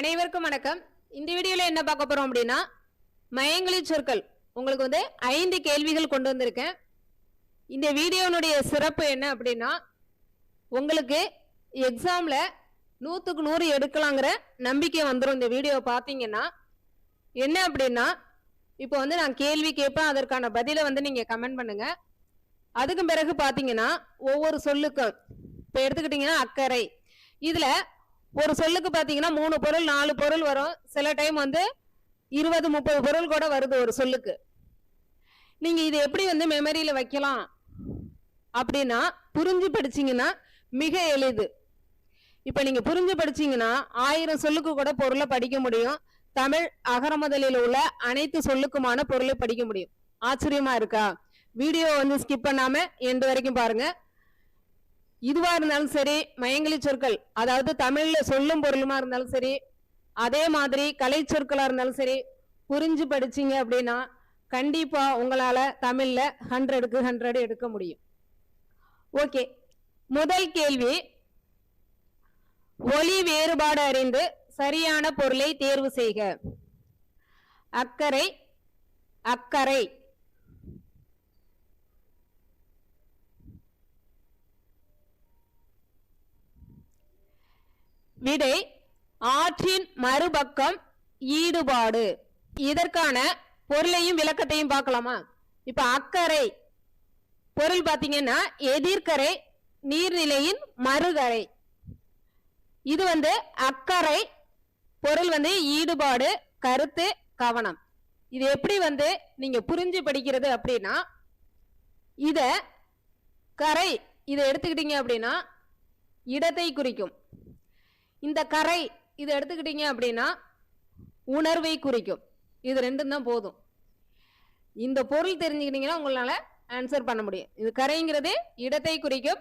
அனைவருக்கும் வணக்கம். இந்த வீடியோவில் என்ன பார்க்க போகிறோம் அப்படின்னா மயங்களி சொற்கள். உங்களுக்கு வந்து ஐந்து கேள்விகள் கொண்டு வந்திருக்கேன். இந்த வீடியோனுடைய சிறப்பு என்ன அப்படின்னா உங்களுக்கு எக்ஸாமில் நூற்றுக்கு நூறு எடுக்கலாங்கிற நம்பிக்கை வந்துடும் இந்த வீடியோவை பார்த்தீங்கன்னா என்ன அப்படின்னா இப்போ வந்து நான் கேள்வி கேட்பேன் அதற்கான பதிலை வந்து நீங்கள் கமெண்ட் பண்ணுங்கள் அதுக்கு பிறகு பார்த்தீங்கன்னா ஒவ்வொரு சொல்லுக்கும் இப்போ எடுத்துக்கிட்டிங்கன்னா அக்கறை. இதில் ஒரு சொல்லுக்கு பார்த்தீங்கன்னா மூணு பொருள் நாலு பொருள் வரும். சில டைம் வந்து இருபது முப்பது பொருள் கூட வருது ஒரு சொல்லுக்கு. நீங்கள் இது எப்படி வந்து மெமரியில் வைக்கலாம்? அப்படின்னா புரிஞ்சு படிச்சீங்கன்னா மிக எளிது. இப்போ நீங்கள் புரிஞ்சு படிச்சீங்கன்னா ஆயிரம் சொல்லுக்கு கூட பொருளை படிக்க முடியும். தமிழ் அகரமுதலில் உள்ள அனைத்து சொல்லுக்குமான பொருளை படிக்க முடியும். ஆச்சரியமா இருக்கா? வீடியோ வந்து ஸ்கிப் பண்ணாம எண்டு வரைக்கும் பாருங்க. இதுவா இருந்தாலும் சரி மயங்கலி சொற்கள் அதாவது தமிழ்ல சொல்லும் பொருளுமா இருந்தாலும் சரி அதே மாதிரி கலை சொற்களா இருந்தாலும் சரி புரிஞ்சு படிச்சீங்க அப்படின்னா கண்டிப்பா உங்களால தமிழ்ல ஹண்ட்ரடுக்கு ஹண்ட்ரடு எடுக்க முடியும். ஓகே முதல் கேள்வி ஒலி வேறுபாடு அறிந்து சரியான பொருளை தேர்வு செய்க. அக்கறை அக்கறை. விடை ஆற்றின் மறுபக்கம் ஈடுபாடு. இதற்கான பொருளையும் விளக்கத்தையும் பார்க்கலாமா? இப்ப அக்கறை. பொருள் பாத்தீங்கன்னா எதிர்க்கரை நீர்நிலையின் மறுகரை. இது வந்து அக்கறை பொருள் வந்து ஈடுபாடு கருத்து கவனம். இது எப்படி வந்து நீங்க புரிஞ்சு படிக்கிறது அப்படின்னா இத கரை இதை எடுத்துக்கிட்டீங்க அப்படின்னா இடத்தை குறிக்கும். இந்த கரை இதை எடுத்துக்கிட்டீங்க அப்படின்னா உணர்வை குறிக்கும். இது ரெண்டும் தான் போதும். இந்த பொருள் தெரிஞ்சுக்கிட்டீங்கன்னா உங்களால ஆன்சர் பண்ண முடியும். இது கரைங்கிறது இடத்தை குறிக்கும்.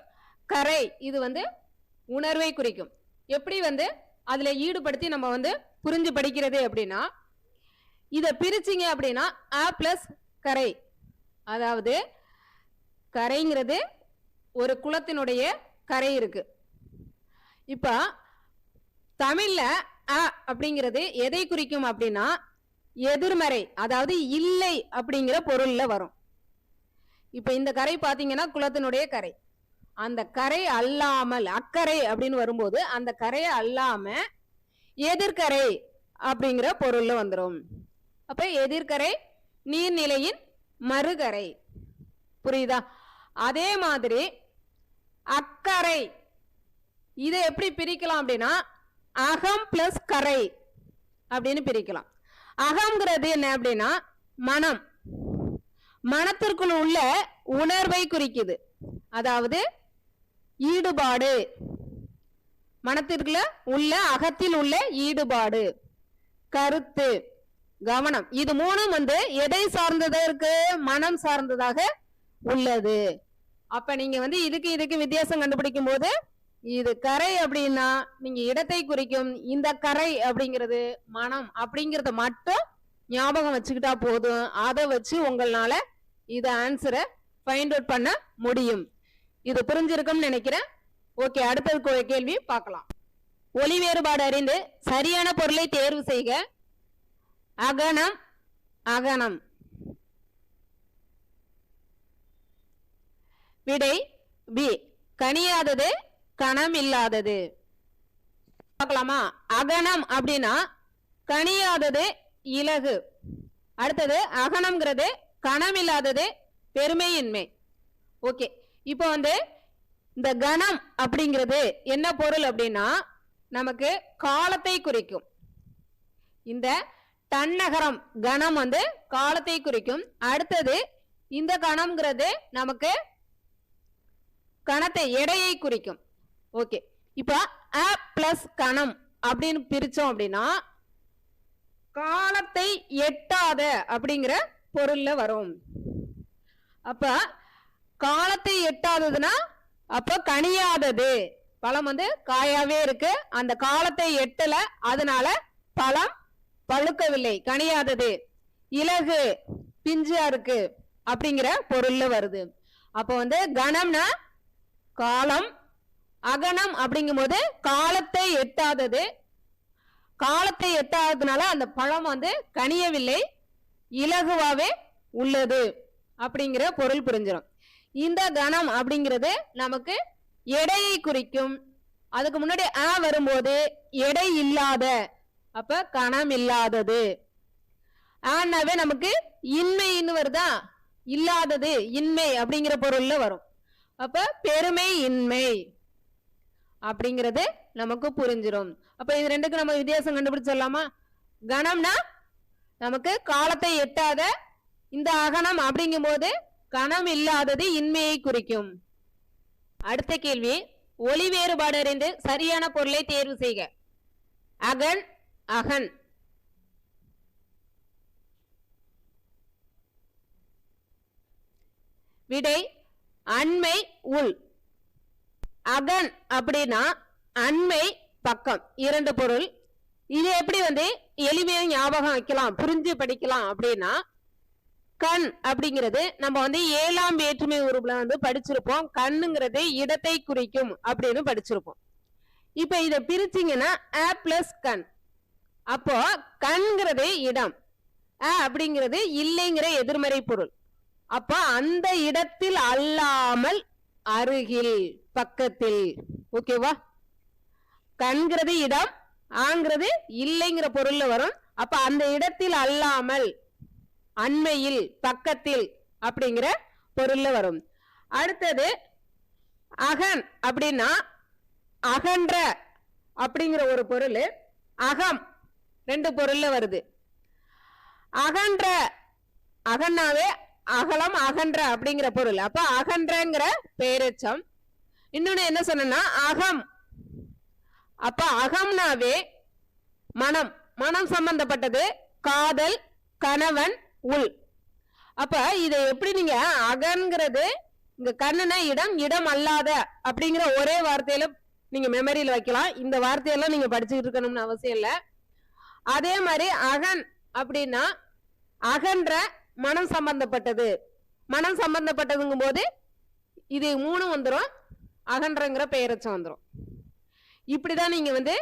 கரை இது வந்து உணர்வை குறிக்கும். எப்படி வந்து அதில் ஈடுபடுத்தி நம்ம வந்து புரிஞ்சு படிக்கிறது அப்படின்னா இதை பிரிச்சிங்க அப்படின்னா ஆ ப்ளஸ் கரை அதாவது கரைங்கிறது ஒரு குளத்தினுடைய கரை இருக்கு. இப்போ தமிழ்ல அ அப்படிங்கிறது எதை குறிக்கும் அப்படின்னா எதிர்மறை அதாவது இல்லை அப்படிங்கிற பொருள்ல வரும். இப்போ இந்த கரை பார்த்தீங்கன்னா குளத்தினுடைய கரை. அந்த கரை அல்லாமல் அக்கறை அப்படின்னு வரும்போது அந்த கரையை அல்லாம எதிர்கரை அப்படிங்கிற பொருள்ல வந்துடும் அப்ப எதிர்கரை நீர்நிலையின் மறுகரை. புரியுதா? அதே மாதிரி அக்கறை இதை எப்படி பிரிக்கலாம் அப்படின்னா அகம் பிளஸ் கரை அப்படின்னு பிரிக்கலாம். அகம்ங்கிறது என்ன அப்படின்னா மனம். மனத்திற்குள் உள்ள உணர்வை குறிக்குது. அதாவது ஈடுபாடு. மனத்திற்குள்ள உள்ள அகத்தில் உள்ள ஈடுபாடு. கருத்து. கவனம். இது மூணும் வந்து எதை சார்ந்ததா இருக்கு? மனம் சார்ந்ததாக உள்ளது. அப்ப நீங்க வந்து இதுக்கு இதுக்கு வித்தியாசம் கண்டுபிடிக்கும் போது இது கரை அப்படின்னா நீங்க இடத்தை குறிக்கும் இந்த கரை அப்படிங்கிறது மனம் அப்படிங்கறத மட்டும் ஞாபகம் வச்சுக்கிட்டா போதும். அதை வச்சு உங்களால இத ஆன்சரை ஃபைண்ட் அவுட் பண்ண முடியும். இது புரிஞ்சிருக்கும்னு நினைக்கிறேன். ஓகே அடுத்தது கேள்வி பார்க்கலாம். ஒளி வேறுபாடு அறிந்து சரியான பொருளை தேர்வு செய்க. அகனம் அகனம். விடை பி கனியாதது கணம் இல்லாதது பார்க்கலாமா? அகனம் அப்படின்னா கனியாதது இலகு. அடுத்தது அகனம்ங்கிறது கணம் இல்லாதது பெருமையின்மை. ஓகே. இப்போ வந்து இந்த கணம் அப்படிங்கிறது என்ன பொருள் அப்படின்னா நமக்கு காலத்தை குறிக்கும். இந்த தன்னகரம் கணம் வந்து காலத்தை குறிக்கும். அடுத்தது இந்த கணம்ங்கிறது நமக்கு கணத்தை எடையை குறிக்கும். ஓகே. இப்போ அ பிளஸ் கணம் அப்படின்னு பிரிச்சோம் அப்படின்னா காலத்தை எட்டாத அப்படிங்கிற பொருள்ல வரும். அப்ப காலத்தை எட்டாததுன்னா அப்ப கனியாதது. பழம் வந்து காயாவே இருக்கு. அந்த காலத்தை எட்டல அதனால பழம் பழுக்கவில்லை. கனியாதது. இலகு பிஞ்சா இருக்கு அப்படிங்கிற பொருள்ல வருது. அப்போ வந்து கணம்னா காலம் அகனம் அப்படிங்கும்போது காலத்தை எட்டாதது. காலத்தை எட்டாததுனால அந்த பழம் வந்து கனியவில்லை இலகுவாவே உள்ளது அப்படிங்கிற பொருள் புரிஞ்சிடும் இந்த கணம் அப்படிங்கிறது நமக்கு எடையை குறிக்கும். அதுக்கு முன்னாடி ஆ வரும்போது எடை இல்லாத அப்ப கணம் இல்லாதது. ஆனாவே நமக்கு இன்மைன்னு வருதா? இல்லாதது இன்மை அப்படிங்கிற பொருள்ல வரும். அப்ப பெருமை இன்மை. அப்படிங்கிறது நமக்கு புரிஞ்சிடும் அப்ப இது ரெண்டுக்கு நம்ம வித்தியாசம் கண்டுபிடிச்சிடலாமா கணம்னா நமக்கு காலத்தை எட்டாத இந்த அகனம் அப்படிங்கும் போது கணம் இல்லாதது இன்மையை குறிக்கும். அடுத்த கேள்வி ஒளி வேறுபாடு அறிந்து சரியான பொருளை தேர்வு செய்க. அகன் அகன். விடை அண்மை உள். அகன் அப்படின்னா அண்மை பக்கம் இரண்டு பொருள். இது எப்படி வந்து எளிமையா ஞாபகம் வைக்கலாம் புரிஞ்சு படிக்கலாம் அப்படின்னா கண் அப்படிங்கிறது நம்ம வந்து ஏழாம் வேற்றுமை உறுப்புல வந்து படிச்சிருப்போம். கண்ணுங்கிறது இடத்தை குறிக்கும் அப்படின்னு படிச்சிருப்போம். இப்ப இதை பிரிச்சீங்கன்னா அ பிளஸ் கண். அப்போ கண்கிறது இடம். ஆ அப்படிங்கிறது இல்லைங்கிற எதிர்மறை பொருள். அப்போ அந்த இடத்தில் அல்லாமல் அருகில் பக்கத்தில். ஓகேவா கண்கிறது இடம் ஆங்கிறது இல்லைங்கிற பொருள்ல வரும். அப்ப அந்த இடத்தில் அல்லாமல் அண்மையில் பக்கத்தில் அப்படிங்கிற பொருள்ல வரும். அடுத்தது அகன் அப்படின்னா அகன்ற அப்படிங்கிற ஒரு பொருள் அகம் ரெண்டு பொருள்ல வருது. அகன்ற அகன்னாவே அகலம் அகன்ற அப்படிங்கிற பொருள். அப்ப அகன்றங்கிற பெயரெச்சம் இன்னொன்னு என்ன சொன்னா அகம். அப்ப அகம்னாவே மனம். மனம் சம்பந்தப்பட்டது காதல் கணவன் உள். அப்ப இதை எப்படி நீங்க அகன்கிறது? இங்க கண்ணன இடம் இடம் அல்லாத அப்படிங்கிற ஒரே வார்த்தையில நீங்க மெமரியில வைக்கலாம். இந்த வார்த்தையெல்லாம் நீங்க படிச்சுட்டு இருக்கணும்னு அவசியம் இல்லை. அதே மாதிரி அகன் அப்படின்னா அகன்ற மனம் சம்பந்தப்பட்டது. மனம் சம்பந்தப்பட்டதுங்கும் போது இது மூணு வந்துடும் அகன்றங்கிற பெயரச்சம் வந்துடும் இப்படிதான் நீங்க வந்து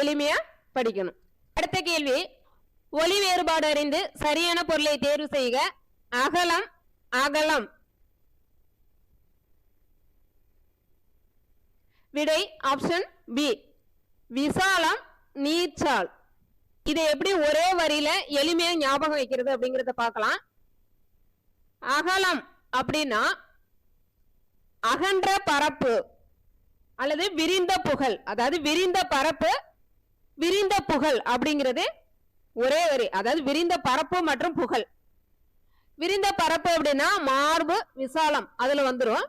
எளிமையா படிக்கணும். அடுத்த கேள்வி. ஒளி வேறுபாடு அறிந்து சரியான பொருளை தேர்வு செய்க. அகலம் அகலம். விடை ஆப்ஷன் பி. விசாலம் நீர்ச்சால் இதை எப்படி ஒரே வரியில எளிமையா ஞாபகம் வைக்கிறது அப்படிங்கறத பார்க்கலாம். அகலம் அப்படின்னா அகன்ற பரப்பு அல்லது விரிந்த புகழ். அதாவது விரிந்த பரப்பு விரிந்த புகழ் அப்படிங்கிறது ஒரே வரி. அதாவது விரிந்த பரப்பு மற்றும் புகழ். விரிந்த பரப்பு அப்படின்னா மார்பு விசாலம் அதுல வந்துடும்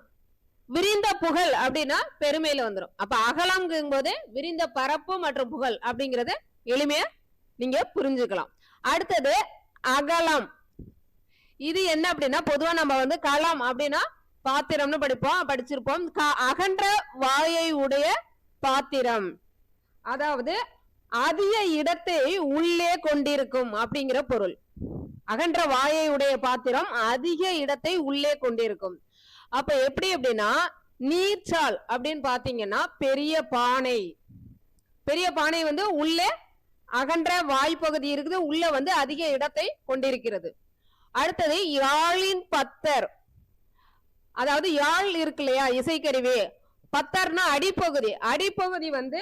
விரிந்த புகழ் அப்படின்னா பெருமையில வந்துடும் அப்ப அகலம்ங்கும் போது விரிந்த பரப்பு மற்றும் புகழ் அப்படிங்கறத எளிமையா நீங்க புரிஞ்சுக்கலாம். அடுத்தது அகலம். இது என்ன அப்படின்னா பொதுவா நம்ம வந்து களம் அப்படின்னா பாத்திரம்னு படிப்போம் படிச்சிருப்போம். அகன்ற வாயை உடைய பாத்திரம். அதாவது அதிக இடத்தை உள்ளே கொண்டிருக்கும் அப்படிங்கிற பொருள். அகன்ற வாயை உடைய பாத்திரம் அதிக இடத்தை உள்ளே கொண்டிருக்கும். அப்ப எப்படி அப்படின்னா நீர்ச்சால் அப்படின்னு பாத்தீங்கன்னா பெரிய பானை. பெரிய பானை வந்து உள்ளே அகன்ற வாய்ப்பகுதி இருக்குது உள்ள வந்து அதிக இடத்தை கொண்டிருக்கிறது. அடுத்தது யாழின் பத்தர். அதாவது யாழ் இருக்கு இல்லையா இசைக்கருவி. பத்தர்னா அடிப்பகுதி. அடிப்பகுதி வந்து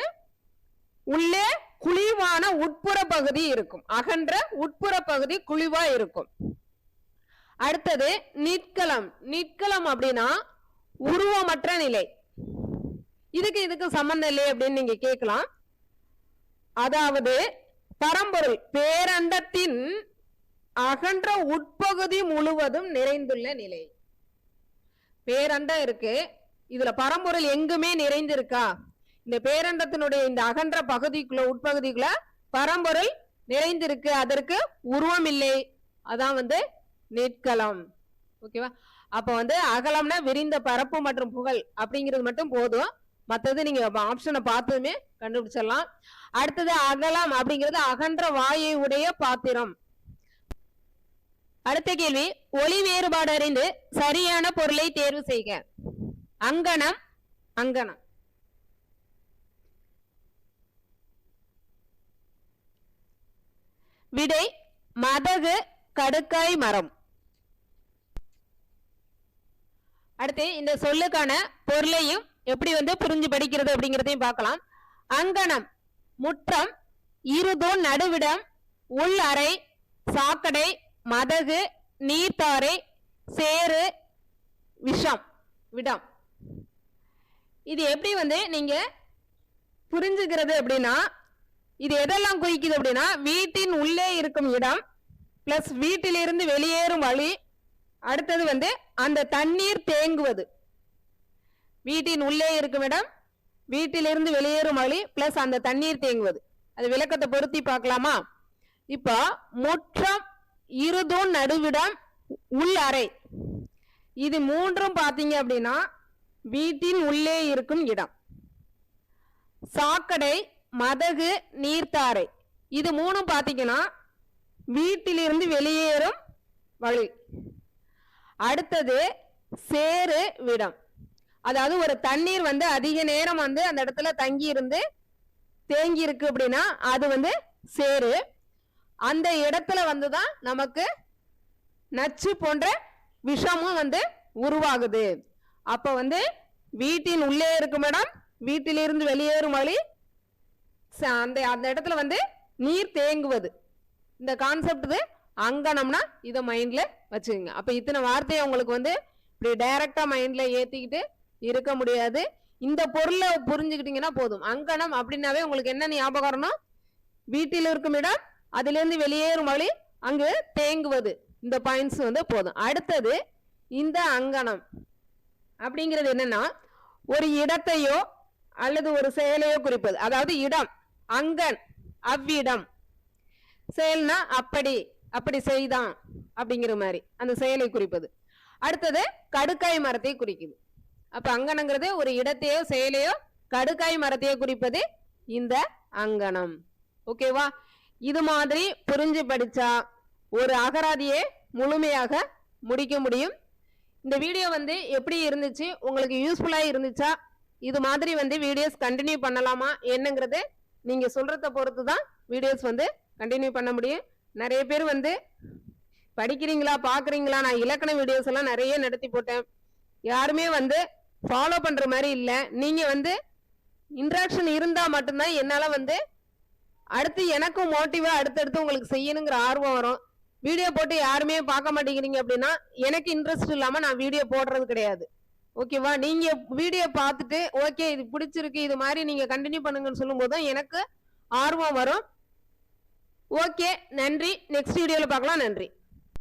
உள்ளே குழிவான உட்புற பகுதி இருக்கும். அகன்ற உட்புற பகுதி குழிவா இருக்கும். அடுத்தது நிற்கலம். நிற்கலம் அப்படின்னா உருவமற்ற நிலை. இதுக்கு இதுக்கு சம்பந்தம் இல்லை அப்படின்னு நீங்க கேட்கலாம். அதாவது பரம்பொருள் பேரண்டத்தின் அகன்ற உட்பகுதி முழுவதும் நிறைந்துள்ள நிலை. பேரண்டம் இருக்கு. இதுல பரம்பொருள் எங்குமே நிறைந்திருக்கா? இந்த பேரண்டத்தினுடைய இந்த அகன்ற பகுதிக்குள்ள உட்பகுதிக்குள்ள பரம்பொருள் நிறைந்திருக்கு. அதற்கு உருவம் இல்லை. அதான் வந்து நிற்கலம் ஓகேவா? அப்ப வந்து அகலம்னா விரிந்த பரப்பு மற்றும் புகழ் அப்படிங்கிறது மட்டும் போதும். மற்றது நீங்க ஆப்ஷனை பார்த்ததுமே கண்டுபிடிச்சிடலாம். அடுத்தது அகலம் அப்படிங்கிறது அகன்ற வாயை உடைய பாத்திரம். அடுத்த கேள்வி ஒளி வேறுபாடு அறிந்து சரியான பொருளை தேர்வு செய்க. அங்கனம் அங்கனம். விடை மதகு கடுக்காய் மரம். அடுத்து இந்த சொல்லுக்கான பொருளையும் எப்படி வந்து புரிஞ்சு படிக்கிறது அப்படிங்கிறதையும் பார்க்கலாம். அங்கனம் முற்றம் இருதூண் நடுவிடம் உள் அறை சாக்கடை மதகு நீர்த்தாரை சேரு விஷம் விடம். இது எப்படி வந்து நீங்க புரிஞ்சுக்கிறது அப்படின்னா இது எதெல்லாம் குறிக்குது அப்படின்னா வீட்டின் உள்ளே இருக்கும் இடம் பிளஸ் வீட்டிலிருந்து வெளியேறும் வழி அடுத்தது வந்து அந்த தண்ணீர் தேங்குவது. வீட்டின் உள்ளே இருக்கும் இடம் வீட்டிலிருந்து வெளியேறும் வழி பிளஸ் அந்த தண்ணீர் தேங்குவது. அது விளக்கத்தை பொருத்தி பார்க்கலாமா? இப்போ முற்றம் இருதும் நடுவிடம் உள் அறை. இது மூன்றும் பார்த்தீங்க அப்படின்னா வீட்டின் உள்ளே இருக்கும் இடம். சாக்கடை மதகு நீர்த்தாரை. இது மூணும் பார்த்தீங்கன்னா வீட்டிலிருந்து வெளியேறும் வழி. அடுத்தது சேறு விடம். அதாவது ஒரு தண்ணீர் வந்து அதிக நேரம் வந்து அந்த இடத்துல தங்கி இருந்து தேங்கி இருக்கு அப்படின்னா அது வந்து சேறு. அந்த இடத்துல வந்து தான் நமக்கு நச்சு போன்ற விஷமும் வந்து உருவாகுது. அப்போ வந்து வீட்டின் உள்ளே இருக்கும் இடம் வீட்டிலிருந்து வெளியேறும் வழி ச- அந்த அந்த இடத்துல வந்து நீர் தேங்குவது. இந்த கான்செப்ட் அங்கனம்னா இதை மைண்டில் வச்சுக்கோங்க. அப்போ இத்தனை வார்த்தையை உங்களுக்கு வந்து இப்படி டைரக்டா மைண்டில் ஏற்றிக்கிட்டு இருக்க முடியாது. இந்த பொருளை புரிஞ்சுக்கிட்டீங்கன்னா போதும். அங்கனம் அப்படின்னாவே உங்களுக்கு என்ன ஞாபகம் வரணும்? வீட்டில் இருக்கும் இடம் அதிலிருந்து வெளியேறும் வழி அங்கு தேங்குவது. இந்த பாயிண்ட்ஸ் வந்து போதும். அடுத்தது இந்த அங்கனம் அப்படிங்கிறது என்னன்னா ஒரு இடத்தையோ அல்லது ஒரு செயலையோ குறிப்பது. அதாவது இடம் அங்கன் அவ்விடம். செயல்னா அப்படி அப்படி செய்தான் அப்படிங்கிற மாதிரி. அந்த செயலை குறிப்பது. அடுத்தது கடுக்காய் மரத்தை குறிக்குது. அப்ப அங்கனங்கிறது ஒரு இடத்தையோ செயலையோ கடுக்காய் மரத்தையோ குறிப்பது இந்த அங்கனம். ஓகேவா? இது மாதிரி புரிஞ்சு படித்தா ஒரு அகராதியை முழுமையாக முடிக்க முடியும். இந்த வீடியோ வந்து எப்படி இருந்துச்சு? உங்களுக்கு யூஸ்ஃபுல்லாக இருந்துச்சா? இது மாதிரி வந்து வீடியோஸ் கண்டினியூ பண்ணலாமா? என்னங்கிறது நீங்கள் சொல்கிறத பொறுத்து தான் வீடியோஸ் வந்து கண்டினியூ பண்ண முடியும். நிறைய பேர் வந்து படிக்கிறீங்களா பார்க்குறீங்களா? நான் இலக்கண வீடியோஸ் எல்லாம் நிறைய நடத்தி போட்டேன். யாருமே வந்து ஃபாலோ பண்ணுற மாதிரி இல்லை. நீங்கள் வந்து இன்ட்ராக்ஷன் இருந்தால் மட்டும்தான் என்னால் வந்து அடுத்து எனக்கும் மோட்டிவா அடுத்தடுத்து உங்களுக்கு செய்யணுங்கிற ஆர்வம் வரும். வீடியோ போட்டு யாருமே பார்க்க மாட்டேங்கிறீங்க அப்படின்னா எனக்கு இன்ட்ரெஸ்ட் இல்லாம நான் வீடியோ போடுறது கிடையாது. ஓகேவா நீங்க வீடியோ பார்த்துட்டு ஓகே இது பிடிச்சிருக்கு இது மாதிரி நீங்க கண்டினியூ பண்ணுங்கன்னு சொல்லும்போது தான் எனக்கு ஆர்வம் வரும். ஓகே நன்றி. நெக்ஸ்ட் வீடியோவில் பார்க்கலாம். நன்றி.